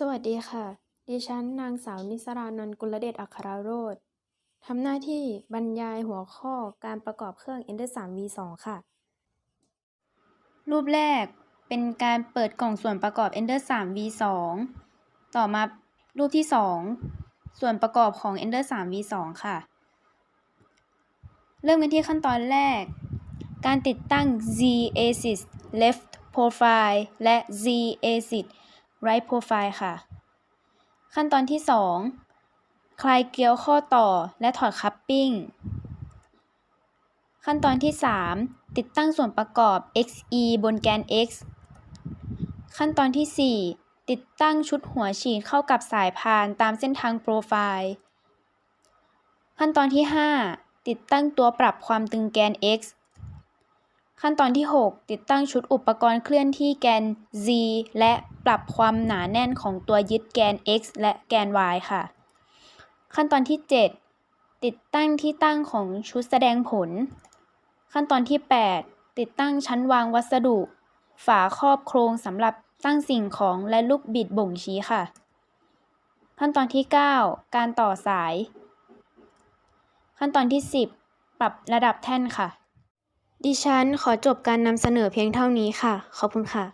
สวัสดีค่ะ ดิฉันนางสาวนิสรานนกุลเดชอัครโรจน์ทำหน้าที่บรรยายหัวข้อการประกอบเครื่อง Ender 3 V2 ค่ะ รูปแรกเป็นการเปิดกล่องส่วนประกอบ Ender 3 V2 ต่อมารูปที่ 2 ส่วนประกอบของ Ender 3 V2 ค่ะ เริ่มกันที่ขั้นตอนแรก การติดตั้ง Z Axis Left Profile และ Z Axis Right Profile ค่ะ ขั้นตอนที่ 2 คลายเกลียวข้อต่อและถอดคัพปิ้ง ขั้นตอนที่ 3 ติดตั้งส่วนประกอบ XE บนแกน X ขั้นตอนที่ 4 ติดตั้งชุดหัวฉีดเข้ากับสายพานตามเส้นทางโปรไฟล์ ขั้นตอนที่ 5 ติดตั้งตัวปรับความตึงแกน X ขั้นตอนที่ 6 ติดตั้งชุดอุปกรณ์เคลื่อนที่แกน Z และ ปรับความหนาแน่นของตัวยึดแกน X และแกน Y ค่ะ ขั้นตอนที่ 7 ติดตั้งที่ตั้งของชุดแสดงผล ขั้นตอนที่ 8 ติดตั้งชั้นวางวัสดุ ฝาครอบโครงสำหรับตั้งสิ่งของและลูกบิดบ่งชี้ค่ะ ขั้นตอนที่ 9 การต่อสาย ขั้นตอนที่ 10 ปรับระดับแท่นค่ะ ดิฉันขอจบการนำเสนอเพียงเท่านี้ค่ะ ขอบคุณค่ะ